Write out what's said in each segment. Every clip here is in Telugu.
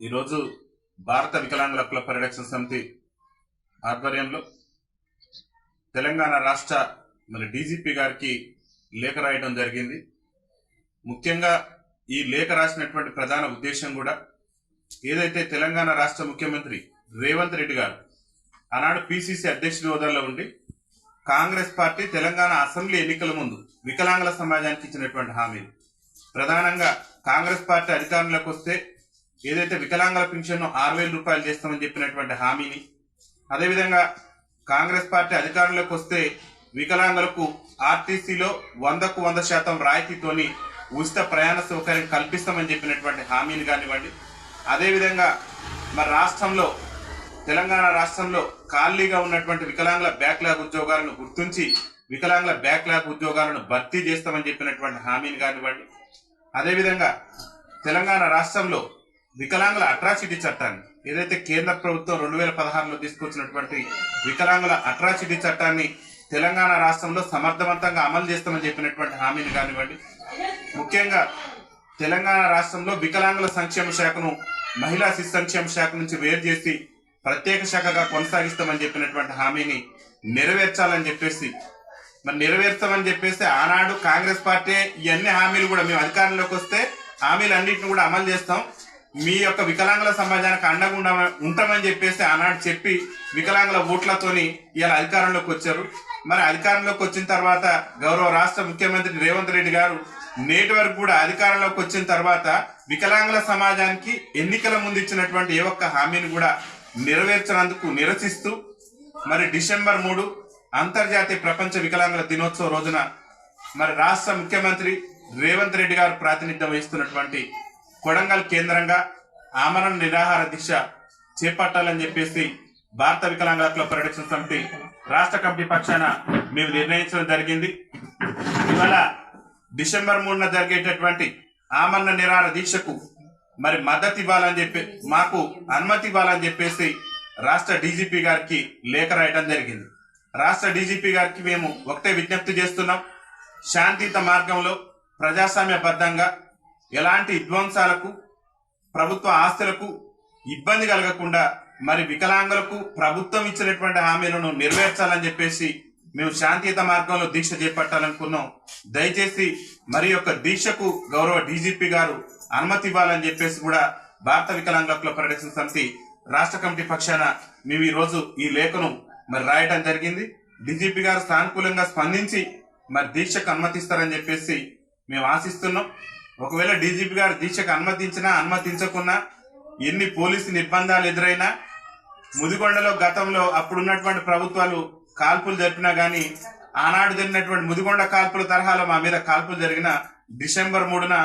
ఈరోజు భారత వికలాంగుల హక్కుల పరిరక్షణ సమితి ఆధ్వర్యంలో తెలంగాణ రాష్ట్ర మరి డీజీపీ గారికి లేఖ రాయడం జరిగింది. ముఖ్యంగా ఈ లేఖ రాసినటువంటి ప్రధాన ఉద్దేశం కూడా ఏదైతే తెలంగాణ రాష్ట్ర ముఖ్యమంత్రి రేవంత్ రెడ్డి గారు ఆనాడు పిసిసి అధ్యక్షుడి హోదాలో ఉండి కాంగ్రెస్ పార్టీ తెలంగాణ అసెంబ్లీ ఎన్నికల ముందు వికలాంగుల సమాజానికి ఇచ్చినటువంటి హామీలు. ప్రధానంగా కాంగ్రెస్ పార్టీ అధికారంలోకి వస్తే ఏదైతే వికలాంగుల పింఛన్ ఆరు వేల రూపాయలు చేస్తామని చెప్పినటువంటి హామీని అదేవిధంగా కాంగ్రెస్ పార్టీ అధికారంలోకి వస్తే వికలాంగులకు ఆర్టీసీలో వందకు వంద శాతం రాయితీతోని ఉచిత ప్రయాణ సౌకర్యం కల్పిస్తామని చెప్పినటువంటి హామీని కానివ్వండి. అదేవిధంగా మరి రాష్ట్రంలో తెలంగాణ రాష్ట్రంలో ఖాళీగా ఉన్నటువంటి వికలాంగుల బ్యాక్లాగ్ ఉద్యోగాలను గుర్తించి వికలాంగుల బ్యాక్లాగ్ ఉద్యోగాలను భర్తీ చేస్తామని చెప్పినటువంటి హామీని కానివ్వండి. అదేవిధంగా తెలంగాణ రాష్ట్రంలో వికలాంగుల అట్రాసిటీ చట్టాన్ని ఏదైతే కేంద్ర ప్రభుత్వం రెండు వేల పదహారులో తీసుకొచ్చినటువంటి వికలాంగుల అట్రాసిటీ చట్టాన్ని తెలంగాణ రాష్ట్రంలో సమర్థవంతంగా అమలు చేస్తామని చెప్పినటువంటి హామీని కానివ్వండి ముఖ్యంగా తెలంగాణ రాష్ట్రంలో వికలాంగుల సంక్షేమ శాఖను మహిళా శిశు సంక్షేమ శాఖ నుంచి వేరు చేసి ప్రత్యేక శాఖగా కొనసాగిస్తామని చెప్పినటువంటి హామీని నెరవేర్చాలని చెప్పేసి మరి నెరవేర్చామని చెప్పేసి ఆనాడు కాంగ్రెస్ పార్టీ ఇవన్నీ హామీలు కూడా మేము అధికారంలోకి వస్తే హామీలు అన్నింటిని కూడా అమలు చేస్తాం. మీ యొక్క వికలాంగుల సమాజానికి అండగా ఉంటామని చెప్పేసి ఆనాడు చెప్పి వికలాంగుల ఓట్లతోని ఇలా అధికారంలోకి వచ్చారు. మరి అధికారంలోకి వచ్చిన తర్వాత గౌరవ రాష్ట్ర ముఖ్యమంత్రి రేవంత్ రెడ్డి గారు నేటి వరకు కూడా అధికారంలోకి వచ్చిన తర్వాత వికలాంగుల సమాజానికి ఎన్నికల ముందు ఇచ్చినటువంటి ఏ ఒక్క హామీని కూడా నెరవేర్చినందుకు నిరసిస్తూ మరి డిసెంబర్ మూడు అంతర్జాతీయ ప్రపంచ వికలాంగుల దినోత్సవ రోజున మరి రాష్ట్ర ముఖ్యమంత్రి రేవంత్ రెడ్డి గారు ప్రాతినిధ్యం వహిస్తున్నటువంటి కొడంగల్ కేంద్రంగా ఆమరణ నిరాహార దీక్ష చేపట్టాలని చెప్పేసి భారత వికలాంగుల క్లబ్ పరిరక్షణ సమితి రాష్ట్ర కమిటీ పక్షాన మేము నిర్ణయించడం జరిగింది. ఇవాళ డిసెంబర్ మూడున జరిగేటటువంటి ఆమరణ నిరాహార దీక్షకు మరి మద్దతు ఇవ్వాలని చెప్పి మాకు అనుమతి ఇవ్వాలని చెప్పేసి రాష్ట్ర డీజీపీ గారికి లేఖ రాయడం జరిగింది. రాష్ట్ర డీజీపీ గారికి మేము ఒకటే విజ్ఞప్తి చేస్తున్నాం. శాంతియుత మార్గంలో ప్రజాస్వామ్యబద్ధంగా ఎలాంటి విధ్వంసాలకు ప్రభుత్వ ఆస్తులకు ఇబ్బంది కలగకుండా మరి వికలాంగులకు ప్రభుత్వం ఇచ్చినటువంటి హామీలను నెరవేర్చాలని చెప్పేసి మేము శాంతియుత మార్గంలో దీక్ష చేపట్టాలనుకున్నాం. దయచేసి మరి యొక్క దీక్షకు గౌరవ డీజీపీ గారు అనుమతి ఇవ్వాలని చెప్పేసి కూడా భారత వికలాంగుల హక్కుల పరిరక్షణ సమితి రాష్ట్ర కమిటీ పక్షాన మేము ఈ రోజు ఈ లేఖను మరి రాయటం జరిగింది. డీజీపీ గారు సానుకూలంగా స్పందించి మరి దీక్షకు అనుమతిస్తారని చెప్పేసి మేము ఆశిస్తున్నాం. ఒకవేళ డీజీపీ గారు దీక్షకు అనుమతించినా అనుమతించకున్నా ఎన్ని పోలీసు నిర్బంధాలు ఎదురైనా ముదిగొండలో గతంలో అప్పుడున్నటువంటి ప్రభుత్వాలు కాల్పులు జరిపినా కానీ ఆనాడు జరిగినటువంటి ముదిగొండ కాల్పుల తరహాలో మా మీద కాల్పులు జరిగిన డిసెంబర్ మూడున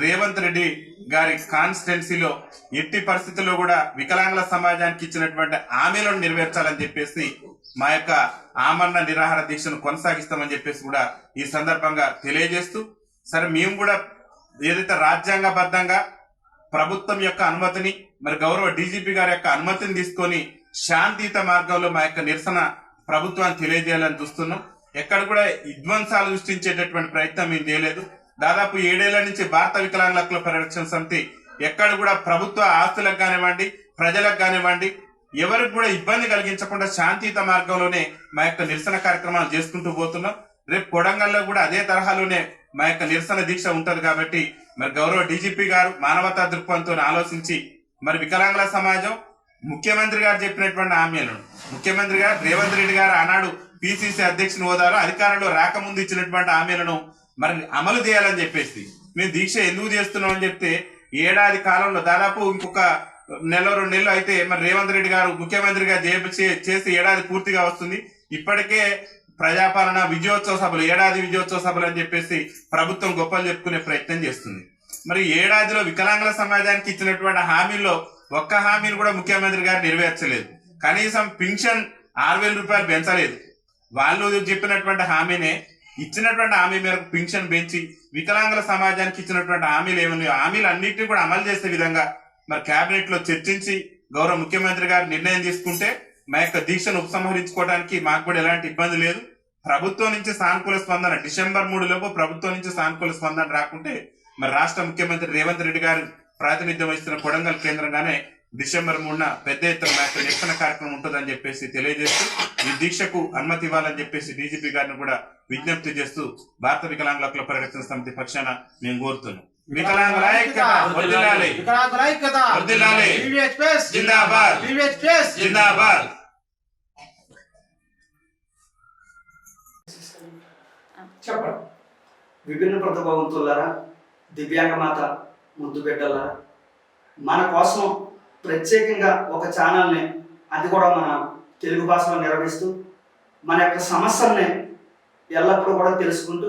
రేవంత్ రెడ్డి గారి కాన్స్టిట్యున్సీలో ఎట్టి పరిస్థితుల్లో కూడా వికలాంగుల సమాజానికి ఇచ్చినటువంటి హామీలను నెరవేర్చాలని చెప్పేసి మా యొక్క ఆమరణ నిరాహార దీక్షను కొనసాగిస్తామని చెప్పేసి కూడా ఈ సందర్భంగా తెలియజేస్తూ సరే మేము కూడా ఏదైతే రాజ్యాంగబద్ధంగా ప్రభుత్వం యొక్క అనుమతిని మరి గౌరవ డీజీపీ గారి యొక్క అనుమతిని తీసుకొని శాంతియుత మార్గంలో మా యొక్క నిరసన ప్రభుత్వాన్ని తెలియజేయాలని చూస్తున్నాం. ఎక్కడ కూడా విధ్వంసాలు సృష్టించేటటువంటి ప్రయత్నం మేము చేయలేదు. దాదాపు ఏడేళ్ళ నుంచి భారత వికలాంగుల హక్కుల పరిరక్షణ సమితి ఎక్కడ కూడా ప్రభుత్వ ఆస్తులకు కానివ్వండి ప్రజలకు కానివ్వండి ఎవరికి కూడా ఇబ్బంది కలిగించకుండా శాంతియుత మార్గంలోనే మా యొక్క నిరసన కార్యక్రమాలు చేసుకుంటూ పోతున్నాం. రేపు కొడంగల్లో కూడా అదే తరహాలోనే మా యొక్క నిరసన దీక్ష ఉంటుంది కాబట్టి మరి గౌరవ డీజీపీ గారు మానవతా దృక్పథంతో ఆలోచించి మరి వికలాంగుల సమాజం ముఖ్యమంత్రి గారు చెప్పినటువంటి హామీలను ముఖ్యమంత్రి గారు రేవంత్ రెడ్డి గారు ఆనాడు పిసిసి అధ్యక్షుని హోదాలో అధికారంలో రాకముందు ఇచ్చినటువంటి హామీలను మరి అమలు చేయాలని చెప్పేసి మేము దీక్ష ఎందుకు చేస్తున్నాం అని చెప్తే ఏడాది కాలంలో దాదాపు ఇంకొక నెల రెండు నెలలు అయితే మరి రేవంత్ రెడ్డి గారు ముఖ్యమంత్రిగా చేసి ఏడాది పూర్తిగా వస్తుంది. ఇప్పటికే ప్రజాపాలన విజయోత్సవ సభలు ఏడాది విజయోత్సవ సభలు అని చెప్పేసి ప్రభుత్వం గొప్పలు చెప్పుకునే ప్రయత్నం చేస్తుంది. మరి ఏడాదిలో వికలాంగుల సమాజానికి ఇచ్చినటువంటి హామీల్లో ఒక్క హామీని కూడా ముఖ్యమంత్రి గారు నెరవేర్చలేదు. కనీసం పింఛన్ ఆరు వేల రూపాయలు పెంచలేదు. వాళ్ళు చెప్పినటువంటి హామీనే ఇచ్చినటువంటి హామీ మేరకు పింఛన్ పెంచి వికలాంగుల సమాజానికి ఇచ్చినటువంటి హామీలు ఏమన్నాయో హామీలు అన్నింటినీ కూడా అమలు చేసే విధంగా మరి కేబినెట్లో చర్చించి గౌరవ ముఖ్యమంత్రి గారు నిర్ణయం తీసుకుంటే మా యొక్క దీక్షను ఉపసంహరించుకోవడానికి మాకు కూడా ఎలాంటి ఇబ్బంది లేదు. ప్రభుత్వం నుంచి సానుకూల స్పందన డిసెంబర్ మూడు లోపు ప్రభుత్వం నుంచి సానుకూల స్పందన రాకుంటే మరి రాష్ట్ర ముఖ్యమంత్రి రేవంత్ రెడ్డి గారు ప్రాతినిధ్యం వహిస్తున్న కొడంగల్ కేంద్రంగానే డిసెంబర్ మూడున పెద్ద ఎత్తున మేరకు నిరసన కార్యక్రమం ఉంటుందని చెప్పేసి తెలియజేస్తూ ఈ దీక్షకు అనుమతి ఇవ్వాలని చెప్పేసి డీజీపీ గారిని కూడా విజ్ఞప్తి చేస్తూ భారత వికలాంగుల హక్కుల పరిరక్షణ సమితి పక్షాన మేము కోరుతున్నాం. వికలాంగుల ఐక్యత వర్ధిల్లాలి వికలాంగుల ఐక్యత. వర్ధిల్లాలి జిందాబాద్. వివిహెచ్పిఎస్ జిందాబాద్. చెప్పండి. విభిన్న ప్రతిభావంతులారా దివ్యాంగ మాత ముద్దు బిడ్డలారా మన కోసం ప్రత్యేకంగా ఒక ఛానల్ని అది కూడా మన తెలుగు భాషలో నిర్వహిస్తూ మన యొక్క సమస్యల్ని ఎల్లప్పుడూ కూడా తెలుసుకుంటూ